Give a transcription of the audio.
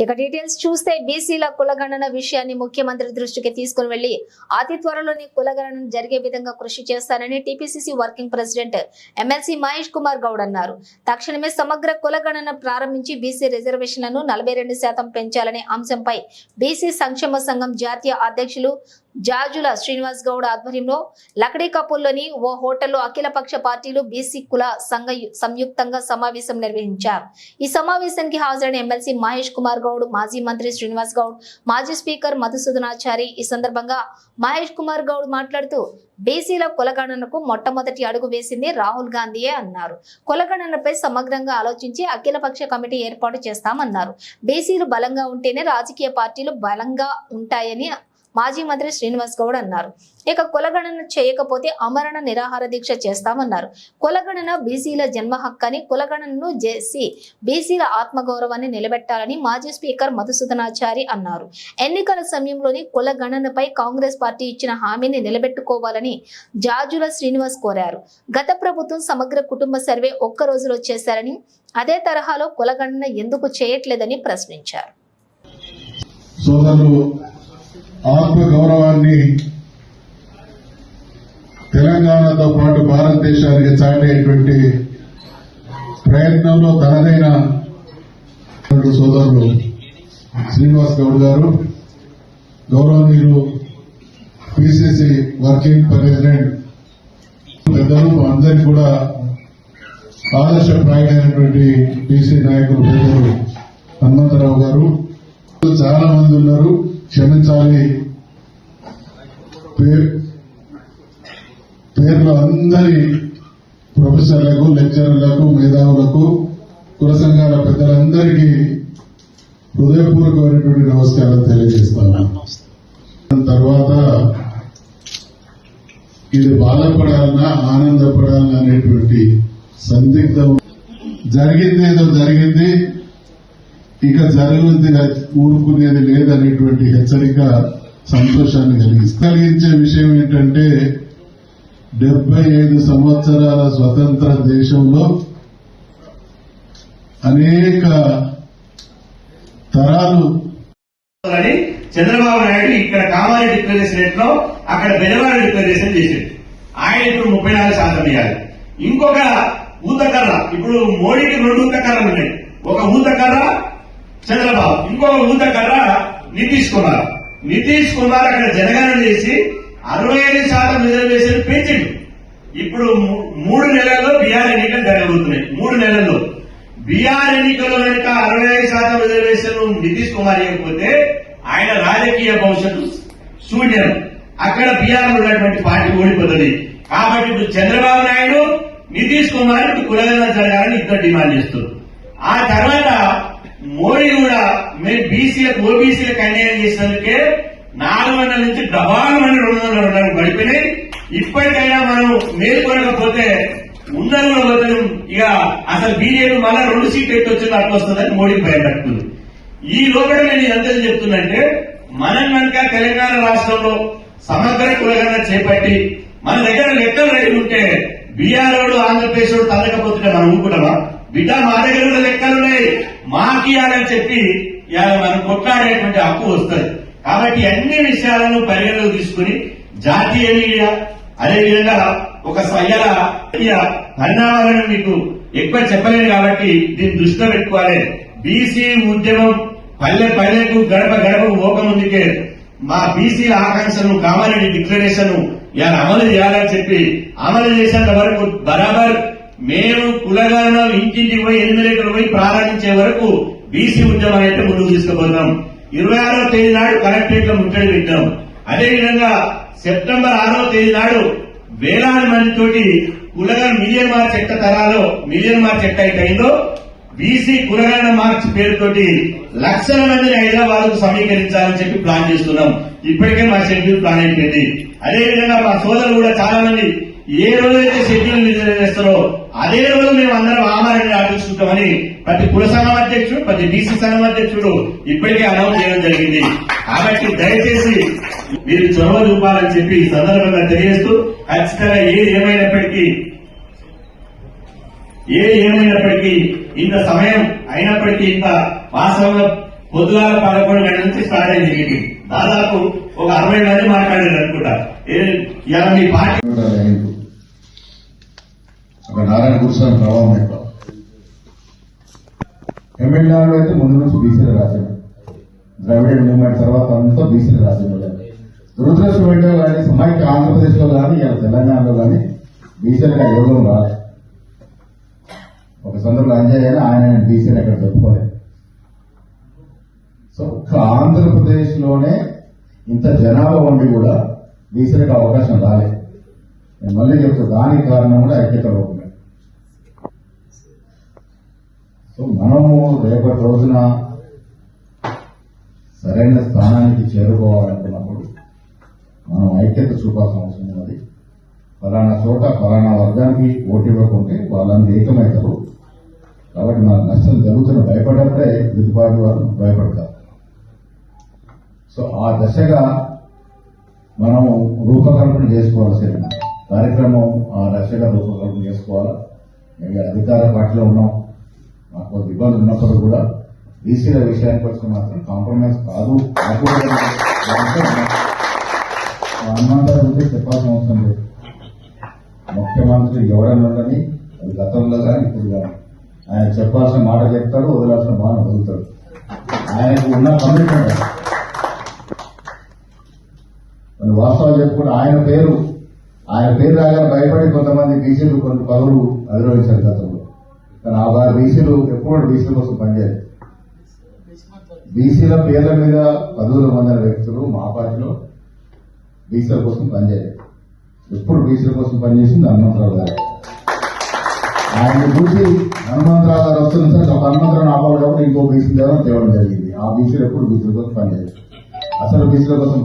ఇక డీటెయిల్స్ చూస్తే బీసీల కులగణన విషయాన్ని ముఖ్యమంత్రి దృష్టికి తీసుకుని వెళ్ళి అతి త్వరలోనే కులగణన జరిగే విధంగా కృషి చేస్తానని TPCC working president MLC Mahesh Kumar Goud అన్నారు. తక్షణమే సమగ్ర కులగణన ప్రారంభించి బీసీ రిజర్వేషన్లను నలభై రెండు శాతం పెంచాలనే అంశంపై బీసీ సంక్షేమ సంఘం జాతీయ అధ్యక్షులు జాజుల శ్రీనివాస్ గౌడ్ ఆధ్వర్యంలో లకడీ కపూర్లోని ఓ హోటల్లో అఖిలపక్ష పార్టీలు బీసీ కుల సంఘ సంయుక్తంగా సమావేశం నిర్వహించారు. ఈ సమావేశానికి హాజరైన ఎమ్మెల్సీ మహేష్ కుమార్ గౌడ్ మాజీ మంత్రి శ్రీనివాస్ గౌడ్ మాజీ స్పీకర్ మధుసూదనాచారి ఈ సందర్భంగా మహేష్ కుమార్ గౌడ్ మాట్లాడుతూ బీసీల కులగణనకు మొట్టమొదటి అడుగు వేసింది రాహుల్ గాంధీయే అన్నారు. కులగణనపై సమగ్రంగా ఆలోచించి అఖిలపక్ష కమిటీ ఏర్పాటు చేస్తామన్నారు. బీసీలు బలంగా ఉంటేనే రాజకీయ పార్టీలు బలంగా ఉంటాయని మాజీ మంత్రి శ్రీనివాస్ గౌడ్ అన్నారు. ఇక కులగణన చేయకపోతే అమరణ నిరాహార దీక్ష చేస్తామన్నారు. కులగణన బీసీల జన్మ హక్కని కులగణనను చేసి బీసీల ఆత్మగౌరవాన్ని నిలబెట్టాలని మాజీ స్పీకర్ మధుసూదనాచారి అన్నారు. ఎన్నికల సమయంలోని కులగణనపై కాంగ్రెస్ పార్టీ ఇచ్చిన హామీని నిలబెట్టుకోవాలని జాజుల శ్రీనివాస్ కోరారు. గత ప్రభుత్వం సమగ్ర కుటుంబ సర్వే ఒక్క రోజులో చేశారని అదే తరహాలో కులగణన ఎందుకు చేయట్లేదని ప్రశ్నించారు. సోదరులు ఆత్మ గౌరవాన్ని తెలంగాణతో పాటు భారతదేశానికి చాటేటువంటి ప్రయత్నంలో తనదైన సోదరులు శ్రీనివాస్ గౌడ్ గారు గౌరవనీయులు పిసిసి వర్కింగ్ ప్రెసిడెంట్ పెద్దలు అందరికీ కూడా ఆదర్శప్రాయుడైనటువంటి బీసీ నాయకులు పెద్దలు హనుమంతరావు గారు. చాలా మంది ఉన్నారు. క్షమించాలి. పేర్లు అందరి ప్రొఫెసర్లకు లెక్చరర్లకు మేధావులకు కుల సంఘాల పెద్దలందరికీ హృదయపూర్వకమైనటువంటి నమస్కారం తెలియజేస్తాను తర్వాత ఇది బాధపడాలన్నా ఆనందపడాలన్నా అనేటువంటి సందిగ్ధం జరిగింది ఏదో జరిగింది. ఇక జరుగుతుంది ఊరుకునేది లేదనేటువంటి హెచ్చరిక సంతోషాన్ని కలిగిస్తుంది. కలిగించే విషయం ఏంటంటే డెబ్బై ఐదు సంవత్సరాల స్వతంత్ర దేశంలో అనేక తరాలు చంద్రబాబు నాయుడు ఇక్కడ కామారెడ్డి డిక్లరేషన్లో అక్కడ బెజవాడ డిక్లరేషన్ చేశాడు. ఆయన ఇప్పుడు ముప్పై నాలుగు శాతం ఇవ్వాలి. ఇంకొక ఊతకర్ర ఇప్పుడు మోడీకి రెండు ఊతకర్రలు ఉన్నాయి. ఒక ఊతకర్ర చంద్రబాబు ఇంకొక ఊతకర్ర నితీష్ కుమార్. నితీష్ కుమార్ అక్కడ జనగణన చేసి అరవై ఐదు శాతం రిజర్వేషన్ పెంచింది ఇప్పుడు మూడు నెలల్లో బీఆర్ ఎన్నికలు జరగబోతున్నాయి. మూడు నెలల్లో. బీఆర్ ఎన్నికల్లో కనుక అరవై ఐదు శాతం రిజర్వేషన్ నితీష్ కుమార్ ఇవ్వకపోతే ఆయన రాజకీయ భవిష్యత్తు శూన్యం. అక్కడ బీఆర్ ఉన్నటువంటి పార్టీ ఓడిపోతుంది. కాబట్టి ఇప్పుడు చంద్రబాబు నాయుడు నితీష్ కుమార్ ఇప్పుడు కులగన జరగాలని ఇద్దరు డిమాండ్ చేస్తారు ఆ తర్వాత మోడీ కూడా మేము బీసీలకు ఓబీసీలకు అన్యాయం చేసినందుకే నాలుగు వందల నుంచి డబాలు రెండు వందల రెండు పడిపోయినాయి. ఇప్పటికైనా మనం మేల్కొనకపోతే ఉన్నది కూడా ఇక అసలు బీజేపీ మళ్ళా రెండు సీట్లు ఎట్టి వచ్చింది అట్లా వస్తుందని మోడీ భయపడుతుంది ఈ లోపల నేను ఎంత చెప్తున్నంటే మనం కనుక తెలంగాణ రాష్ట్రంలో సమగ్ర కులగన చేపట్టి మన దగ్గర లెక్కలు రెడీ ఉంటే బీఆర్ఓడు ఆంధ్రప్రదేశ్ రోడ్ తగ్గకపోతుంటే మనం ఊరుకుంటామా? బిడ్డ మా దగ్గర కూడా లెక్కలున్నాయి మాకియాలని చెప్పి ఇవాళ మనం కొట్లాడేటువంటి హక్కు వస్తుంది. కాబట్టి అన్ని విషయాలను పరిగణలోకి తీసుకుని జాతీయ మీడియా అదేవిధంగా ఒక స్వయ్యల పరిణామాలను మీకు ఎక్కువ చెప్పలేను కాబట్టి దీన్ని దృష్టిలో పెట్టుకోవాలి. బీసీ ఉద్యమం పల్లె పల్లెకు గడప గడప ఓకముందుకే మా బీసీ ఆకాంక్షను కామారెడ్డి డిక్లరేషన్ ఇలా అమలు చేయాలని చెప్పి అమలు చేసేంత వరకు బరాబర్ మేము కులగణన ఇంటింటికి పోయి ఎనిమిది లీటర్లు పోయి ప్రారంభించే వరకు బీసీ ఉద్యమం అయితే ముందుకు తీసుకుపోతాం. ఇరవై ఆరో తేదీ నాడు కలెక్టరేట్లో ముట్టడి పెట్టాం. అదేవిధంగా సెప్టెంబర్ ఆరో తేదీ నాడు వేలాది మంది తోటి కులగన మిలియన్ మార్చ్ ఎక్క తరాలో మిలియన్ మార్చ్ ఎక్క అయిందో బీసీ కులగణ మార్చ్ పేరుతోటి లక్షల మందిని హైదరాబాద్కు సమీకరించాలని చెప్పి ప్లాన్ చేస్తున్నాం. ఇప్పటికే మా షెడ్యూల్ ప్లాన్ అయిపోయింది. అదేవిధంగా మా సోదరులు కూడా చాలా మంది ఏ రోజైతే షెడ్యూల్ నిర్ణయం చేస్తారో అదే రోజు మేము అందరం ఆమరణ ఆలోచిస్తుంటామని ప్రతి కుల సంఘం అధ్యక్షుడు ప్రతి బీసీ సంఘం అధ్యక్షుడు ఇప్పటికే అనౌన్స్ చేయడం జరిగింది. కాబట్టి దయచేసి మీరు చొరవ చూపాలని చెప్పి ఈ సందర్భంగా తెలియజేస్తూ ఖచ్చితంగా ఏది ఏమైనప్పటికీ ఏ ఏమైనప్పటికీ ఇంత సమయం అయినప్పటికీ ఇంత వాస్తవంగా పొద్దుగాల పదకొండు గంటల నుంచి స్టార్ట్ అయింది మీటింగ్. దాదాపు ఒక అరవై మంది మాట్లాడారు అనుకుంటా ఇలా మీ పార్టీ నారాయణ గురుస్వామి ప్రభావం ఎక్కువ. తమిళనాడులో అయితే ముందు నుంచి బీసీల రాజ్యం. ద్రవిడ మూవ్మెంట్ తర్వాత అంతా బీసీల రాజ్యం రుద్రేశ్వర ఏంటో కానీ సమైక్య ఆంధ్రప్రదేశ్లో కానీ ఇలా తెలంగాణలో కానీ బీసీలకు ఎవరూ యోగం రాలేదు ఒక సందర్భంలో అంజయ్ అయినా ఆయన బీసీని ఎక్కడ చెప్పుకోలేదు సో ఒక్క ఆంధ్రప్రదేశ్లోనే ఇంత జనాభా ఉండి కూడా బీసీలకు అవకాశం రాలేదు. నేను మళ్ళీ చెప్తా దానికి కారణం కూడా ఐక్యత లోపం సో మనము రేపటి రోజున సరైన స్థానానికి చేరుకోవాలనుకున్నప్పుడు మనం ఐక్యత చూపాల్సిన అవసరం ఉన్నది. ఫలానా చోట ఫలానా వర్గానికి ఓటు ఇవ్వకుంటే వాళ్ళందరూ ఏకమవుతారు. కాబట్టి మనకు నష్టం జరుగుతున్న భయపడ్డప్పుడే ప్రతిపాటి వారు భయపడతారు. సో ఆ దశగా మనం రూపకల్పన చేసుకోవాల్సిన కార్యక్రమం ఆ దశగా రూపకల్పన చేసుకోవాలా? అధికార పార్టీలో ఉన్నాం. మాకు కొద్ది ఉన్నప్పుడు కూడా బీసీల విషయానికి వచ్చి మాత్రం కాంప్రమైజ్ కాదు. కాకూడదు చెప్పాల్సిన అవసరం లేదు. ముఖ్యమంత్రి ఎవరైనా ఉండని అది గతంలో కానీ ఇప్పుడు కానీ ఆయన చెప్పాల్సిన మాట చెప్తాడు వదిలాల్సిన మాట వదులుతాడు. ఆయనకు ఉన్న కమిట్మెంట్ కొన్ని వాస్తవాలు చెప్పుకుంటే ఆయన పేరు ఆయన పేరు రాగానే భయపడి కొంతమంది బీసీలు కొన్ని పదవులు అధిరోహించారు గతంలో. కానీ ఆ వారి బీసీలు ఎప్పుడు బీసీల కోసం పనిచేయాలి బీసీల పేర్ల మీద పదవుల మంది వ్యక్తులు మా పార్టీలో బీసీల కోసం పనిచేయాలి ఎప్పుడు బీసీల కోసం పనిచేసింది హనుమంతరావు గారు. ఆయన చూసి హనుమంతరావు గారు వస్తున్న సరే ఒక హనుమంతరావు కాబట్టి ఇంకో బీసీ దేవరం తేవడం జరిగింది. ఆ బీసీలు ఎప్పుడు బీసీల కోసం పనిచేయాలి అసలు బీసీల కోసం